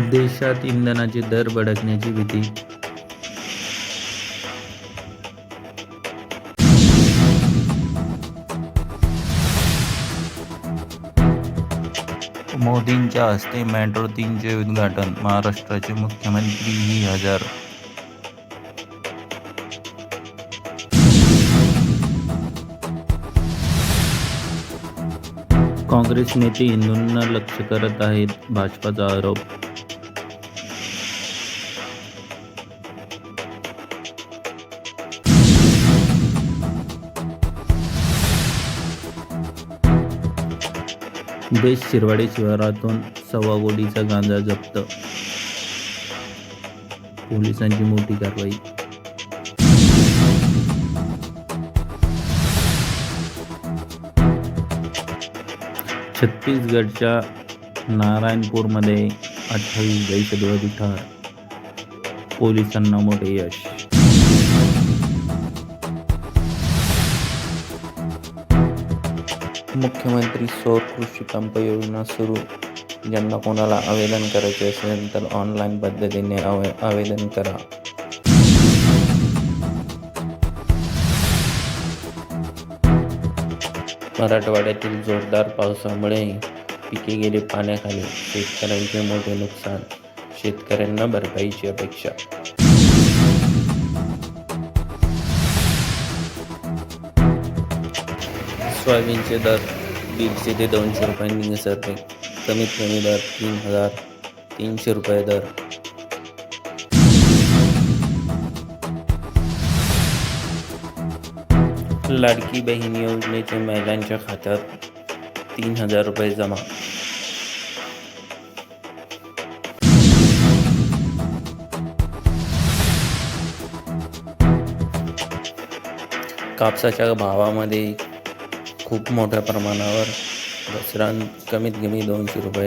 देशात इंधनाचे दर भडकण्याची भीती. मोदींच्या हस्ते मेट्रो तीनचे उद्घाटन महाराष्ट्राचे मुख्यमंत्री ही हजार काँग्रेस नेते हिंदूंना लक्ष करत आहेत भाजपाचा आरोप. देश शिरवाडे शिवारातून सव्वा कोटीचा गांजा जप्त. पोलिसांची मोठी कारवाई. छत्तीसगडच्या नारायणपूरमध्ये अठ्ठावीस दहशतवादी ठार पोलिसांना मोठे यश. मुख्यमंत्री सौर कृषी पंप योजना सुरू. ज्यांना कोणाला आवेदन करायचे असेल तर ऑनलाईन पद्धतीने आवे आवेदन करा. मराठवाड्यातील जोरदार पावसामुळे पिके गेली पाण्याखाली. शेतकऱ्यांचे मोठे नुकसान शेतकऱ्यांना भरपाईची अपेक्षा. सोयाबीनचे दर दीडशे ते दोनशे रुपयांनी घसरले. कमीत कमी दर तीन हजार तीनशे रुपये दर. लाडकी बहीण योजनेचे महिलांच्या खात्यात तीन हजार रुपये जमा. कापसाच्या भावामध्ये खूप मोठ्या प्रमाणावर घसरण कमीत कमी दोनशे रुपये.